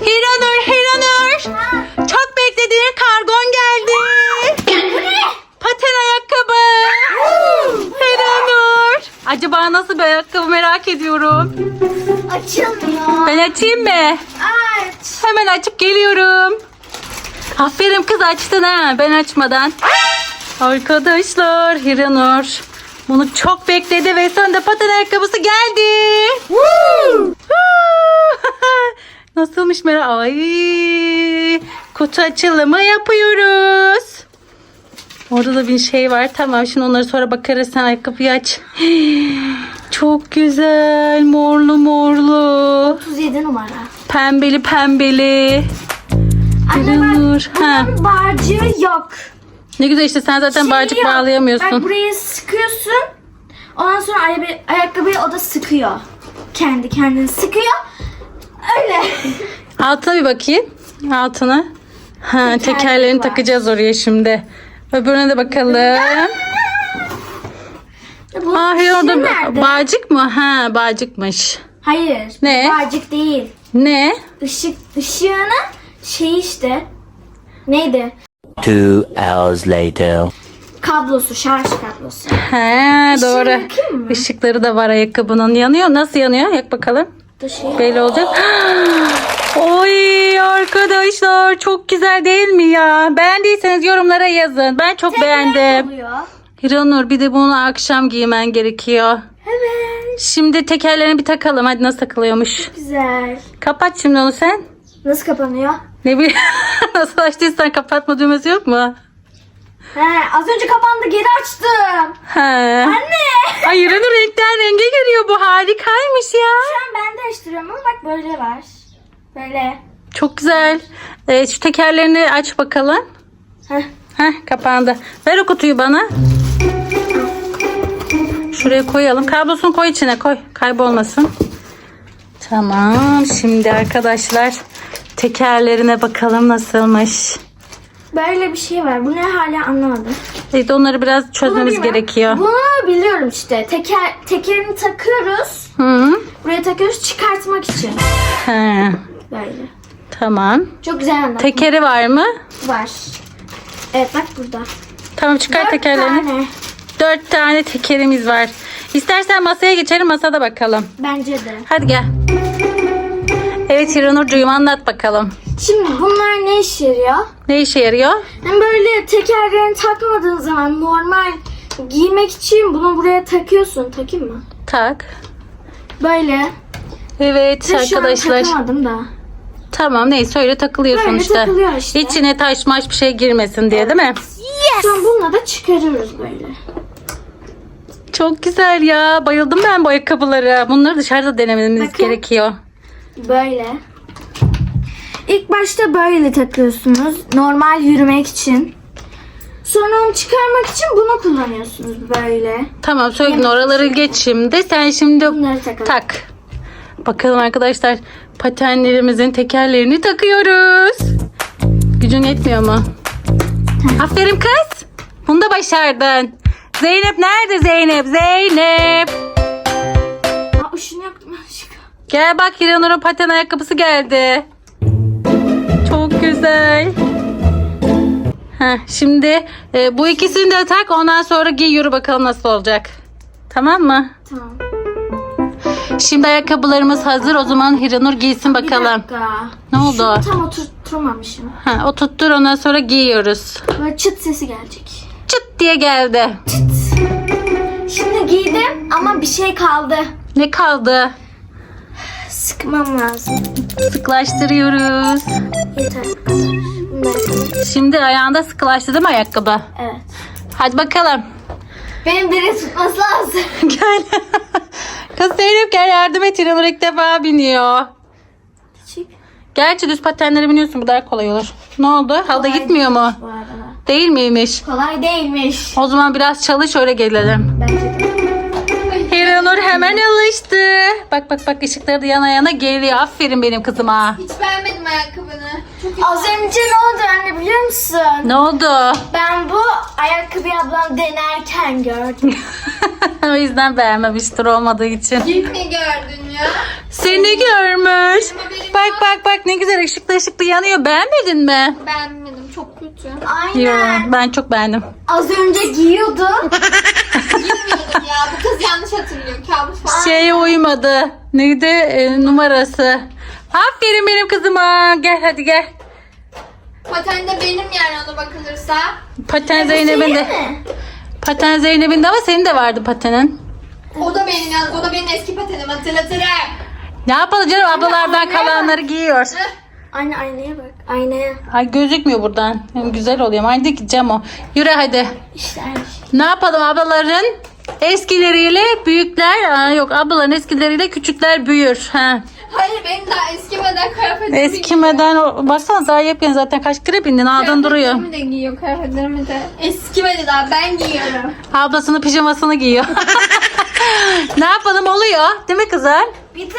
Hiranur, Hiranur. Çok beklediğin kargon geldi. Paten ayakkabı. Hiranur. Acaba nasıl bir ayakkabı merak ediyorum. Açılmıyor. Ben açayım mı? Aç. Hemen açıp geliyorum. Aferin kız açtın ha ben açmadan. Arkadaşlar Hiranur bunu çok bekledi ve sonunda paten ayakkabısı geldi. Nasılmış merak Ay kutu açılımı yapıyoruz. Orada da bir şey var. Tamam şimdi onları sonra bakarız. Sen ayakkabıyı aç. Çok güzel. Morlu morlu. 37 numara. Pembeli pembeli. Anne Hiranur. bak Ha. bunun bağcığı yok. Ne güzel işte sen zaten Şey bağcık yok. Bak bağlayamıyorsun. buraya sıkıyorsun. Ondan sonra ayakkabı, ayakkabıyı o da sıkıyor. Kendi kendini sıkıyor. Öyle. Altına bir bakayım. Altına. Ha, tekerlerini var. takacağız oraya şimdi. Öbürüne de bakalım. Bu Ah şey orada nerede? bağcık mı? Ha bağcıkmış. Hayır. Ne? Bağcık değil. Ne? Işık, ışığının şey işte. Neydi? Two hours later. Kablosu, şarj kablosu. He doğru. yakayım mı? Işıkları da var ayakkabının. Yanıyor. Nasıl yanıyor? Yak bakalım. Şey. Belli olacak. Oy arkadaşlar çok güzel değil mi ya? Beğendiyseniz yorumlara yazın. Ben çok beğendim. oluyor. Hiranur bir de bunu akşam giymen gerekiyor. Evet. Şimdi tekerlerini bir takalım. Hadi nasıl takılıyormuş. Güzel. Kapat şimdi onu sen. Nasıl kapanıyor? Ne bileyim. nasıl açtıysan kapatma düğmesi yok mu? He, az önce kapandı geri açtım. He. Anne. Ay Hiranur renkten renge giriyor bu. Harikaymış ya. Şu an ben değiştiriyorum ama bak böyle var. Böyle. Çok güzel. Ee, şu tekerlerini aç bakalım. Heh. Heh kapandı. Ver o kutuyu bana. Şuraya koyalım. Kablosunu koy içine koy. Kaybolmasın. Tamam. Şimdi arkadaşlar tekerlerine bakalım nasılmış. Böyle bir şey var. Bu ne hala anlamadım. Evet onları biraz çözmemiz Bunu gerekiyor. Bunu biliyorum işte. Teker, tekerini takıyoruz. Hı. Buraya takıyoruz çıkartmak için. He, Böyle. tamam. Çok güzel anlattın. Tekeri var mı? var. Evet bak burada. Tamam çıkar Dört tekerlerini. tane. Dört tane tekerimiz var. İstersen masaya geçelim masada bakalım. Bence de. Hadi gel. Evet Hiranurcuğum anlat bakalım. Şimdi bunlar ne işe yarıyor? Ne işe yarıyor? Yani böyle tekerlerini takmadığın zaman normal giymek için bunu buraya takıyorsun. Takayım mı? Tak. Böyle. Evet Ve şu an arkadaşlar. takamadım da. Tamam neyse öyle takılıyor Böyle sonuçta. takılıyor işte. İçine taş maş bir şey girmesin diye değil mi? Sonra bununla da çıkarıyoruz böyle. Çok güzel ya. Bayıldım ben bu ayakkabılara. Bunları dışarıda denememiz Bakın. gerekiyor. Böyle. İlk başta böyle takıyorsunuz. Normal yürümek için. Sonra onu çıkarmak için bunu kullanıyorsunuz böyle. Tamam söyledin oraları geç şimdi. Sen şimdi Bunları takalım. tak. Bakalım arkadaşlar patenlerimizin tekerlerini takıyoruz. Gücün yetmiyor mu? Aferin kız. Bunu da başardın. Zeynep nerede Zeynep? Zeynep. Gel bak Hiranur'un paten ayakkabısı geldi. Çok güzel. Heh, şimdi e, bu ikisini de tak ondan sonra giy yürü bakalım nasıl olacak. Tamam mı? Tamam. Şimdi ayakkabılarımız hazır o zaman Hiranur giysin Bir bakalım. dakika. Ne oldu? Şunu tam oturtmamışım. Ha, oturttur ondan sonra giyiyoruz. Böyle çıt sesi gelecek. Çıt diye geldi. Şimdi giydim ama bir şey kaldı. Ne kaldı? Sıkmam lazım. Sıklaştırıyoruz. Yeter bu kadar. Şimdi ayağında sıkılaştı değil mi ayakkabı? Evet. Hadi bakalım. Benim biri tutması lazım. Gel. Kız Zeynep gel yardım et. İranur ilk defa biniyor. Küçük. Gerçi düz patenlere biniyorsun bu daha kolay olur. Ne oldu? Halda gitmiyor mu? Bu arada. Değil miymiş? Kolay değilmiş. O zaman biraz çalış öyle gelelim. Bence hemen alıştı. Bak bak bak ışıkları da yana yana geliyor. Aferin benim kızıma. Hiç beğenmedim ayakkabını. Çok Az önce ne oldu anne biliyor musun? Ne oldu? Ben bu ayakkabıyı ablam denerken gördüm. o yüzden beğenmemiştir olmadığı için. Kim mi gördün ya? Seni görmüş. Bak bak bak ne güzel ışıklı ışıklı yanıyor. Beğenmedin mi? Beğenmedim. Çok kötü. Yo, Aynen. ben çok beğendim. Az önce giyiyordu. Şeye uymadı. Neydi e, numarası? Aferin benim kızıma. Gel hadi gel. Paten de benim yani ona bakılırsa. Paten Zeynep'in de. mi? Paten Zeynep'in de ama senin de vardı patenin. O da benim yalnız. O da benim eski patenim. Hatırlatırım. Ne yapalım canım ablalardan anne. kalanları giyiyor. Heh. Anne aynaya bak. Aynaya. Ay gözükmüyor buradan. Hem güzel oluyor. Hadi gideceğim o. Yürü hadi. İşte aynı şey. Ne yapalım ablaların eskileriyle büyükler Aa, yok ablaların eskileriyle küçükler büyür. Ha. Hayır benim daha eskimeden kıyafetlerim Eskimeden o- baksana daha yepyeni zaten kaç kere bindin aldın duruyor. Kıyafetlerimi de giyiyor. Kıyafetlerimi de. Eskimedi daha. Ben giyiyorum. Ablasının pijamasını giyiyor. ne yapalım oluyor değil mi kızlar? Bir de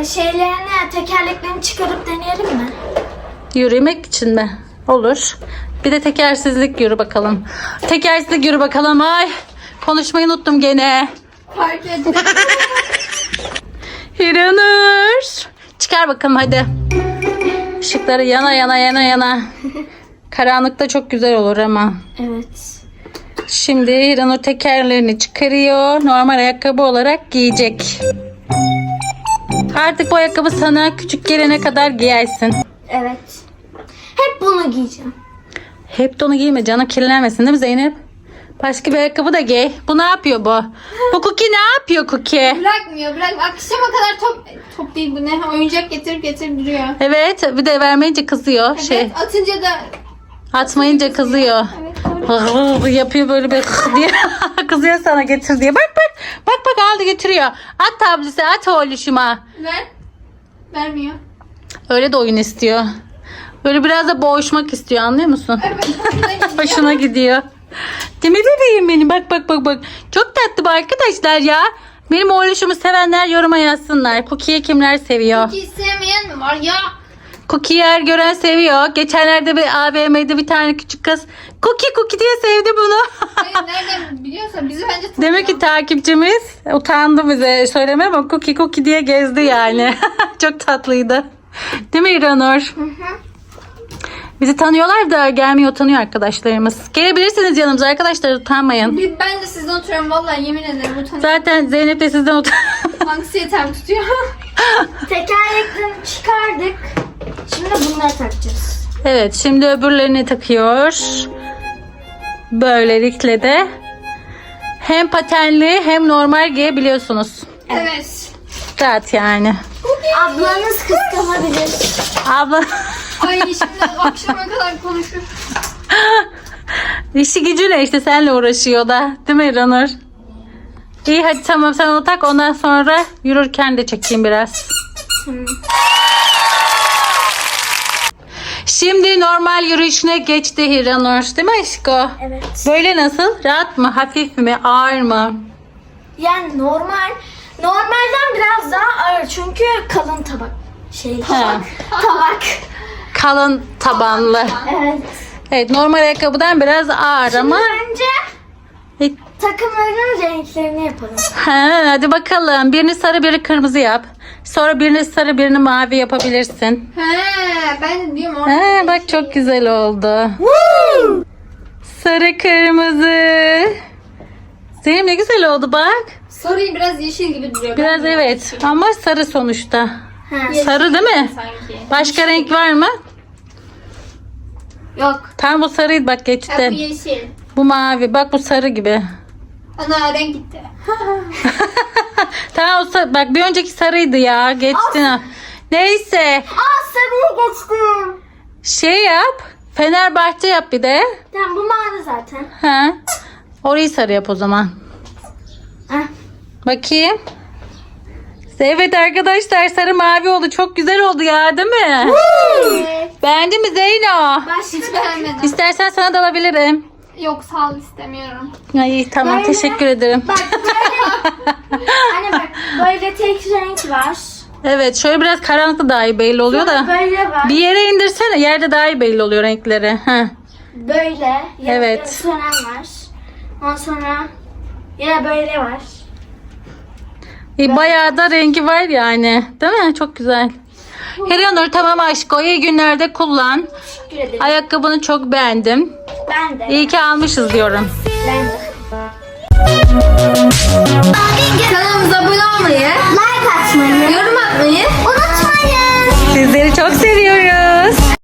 e, şeylerini, tekerleklerini çıkarıp deneyelim mi? Yürümek için mi? Olur. Bir de tekersizlik yürü bakalım. Tekersizlik yürü bakalım. Ay konuşmayı unuttum gene. Fark ettim. Hiranur. Çıkar bakalım hadi. Işıkları yana yana yana yana. Karanlıkta çok güzel olur ama. Evet. Şimdi Hiranur tekerlerini çıkarıyor. Normal ayakkabı olarak giyecek. Artık bu ayakkabı sana küçük gelene kadar giyersin. Evet. Hep bunu giyeceğim. Hep de onu giyme canım kirlenmesin değil mi Zeynep? Başka bir ayakkabı da giy. Bu ne yapıyor bu? Bu Cookie ne yapıyor Cookie? Bırakmıyor. Bırak. Akşama kadar top top değil bu ne? Oyuncak getirip getirip duruyor. Evet bir de vermeyince kızıyor. Şey Evet, atınca da atmayınca kızıyor. evet yapıyor böyle bir diye kızıyor sana getir diye. Bak bak bak bak aldı getiriyor. At tablisi at oğluşuma. Ver. Vermiyor. Öyle de oyun istiyor. Böyle biraz da boğuşmak istiyor anlıyor musun? Evet. hoşuna gidiyor. Mi bebeğim benim? Bak bak bak bak. Çok tatlı bu arkadaşlar ya. Benim oğluşumu sevenler yoruma yazsınlar. Cookie'yi kimler seviyor? Hiç sevmeyen mi var ya? Cookie'yi her gören seviyor. Geçenlerde bir AVM'de bir tane küçük kız Cookie Cookie diye sevdi bunu. Hayır nereden biliyorsa bizi bence tanıyor. Demek ki takipçimiz utandı bize söyleme ama Cookie Cookie diye gezdi yani. Çok tatlıydı. Değil mi İranur? Bizi tanıyorlar da gelmeye utanıyor arkadaşlarımız. Gelebilirsiniz yanımıza arkadaşlar utanmayın. Bir- Ben de sizden oturuyorum vallahi yemin ederim utanıyorum. Zaten Zeynep de sizden utan. Anksiyetem tutuyor. Tekerleklerini çıkardık. Şimdi bunları takacağız. evet şimdi öbürlerini takıyor. Böylelikle de hem patenli hem normal giyebiliyorsunuz. evet. Rahat yani. Ablanız kıskanabilir. Abla Ay şimdi akşama kadar konuşur. işi gücüyle işte seninle uğraşıyor da. Değil mi İranur? İyi hadi tamam sen onu tak ondan sonra yürürken de çekeyim biraz. Şimdi normal yürüyüşüne geçti Hiranur. Değil mi aşko? Evet. Böyle nasıl? Rahat mı? Hafif mi? Ağır mı? Yani normal. Normalden biraz daha ağır çünkü kalın tabak. Şey Ha. tabak. Kalın tabanlı. Evet. Evet normal ayakkabıdan biraz ağır ama. Önce E, takımların renklerini yapalım. Ha, hadi bakalım. Birini sarı biri kırmızı yap. Sonra birini sarı birini mavi yapabilirsin. He ben de diyorum orada. Ha, bak çok güzel oldu. Sarı kırmızı. Zeynep ne güzel oldu bak. Sarıyı biraz yeşil gibi duruyor. Biraz evet ama sarı sonuçta. Ha. Sarı değil mi? Sanki. Başka renk var mı? Yok. Tam bu sarıydı bak Ha, bu geçti. yeşil. Bu mavi bak bu sarı gibi. Ana renk gitti. Tamam o sarı, bak bir önceki sarıydı ya geçtin. ha. Neyse Aa sarıya geçtim. şey yap. Fenerbahçe yap bir de. Tamam bu mavi zaten. Ha. Orayı sarı yap o zaman. Heh. Bakayım. Evet arkadaşlar sarı mavi oldu. Çok güzel oldu ya değil mi? Evet. Beğendin mi Zeyno? Hiç beğenmedim. İstersen sana da alabilirim. Yok sağ ol istemiyorum. Ay tamam Böyle- teşekkür ederim. Bak böyle. Anne bak böyle tek renk var. Evet şöyle biraz karanlıkta daha iyi belli oluyor da. Böyle var. Bir yere indirsene yerde daha iyi belli oluyor renkleri. Heh. Böyle. Ya Evet. Sönen var. Ondan sonra yine böyle var. E, bayağı da rengi var yani. Değil mi? Çok güzel. Heranur tamam aşko. İyi günlerde kullan. Teşekkür ederim. Ayakkabını çok beğendim. Ben de. İyi ki almışız diyorum. Ben de. Kanalımıza abone olmayı, like atmayı, yorum atmayı unutmayın. Sizleri çok seviyoruz.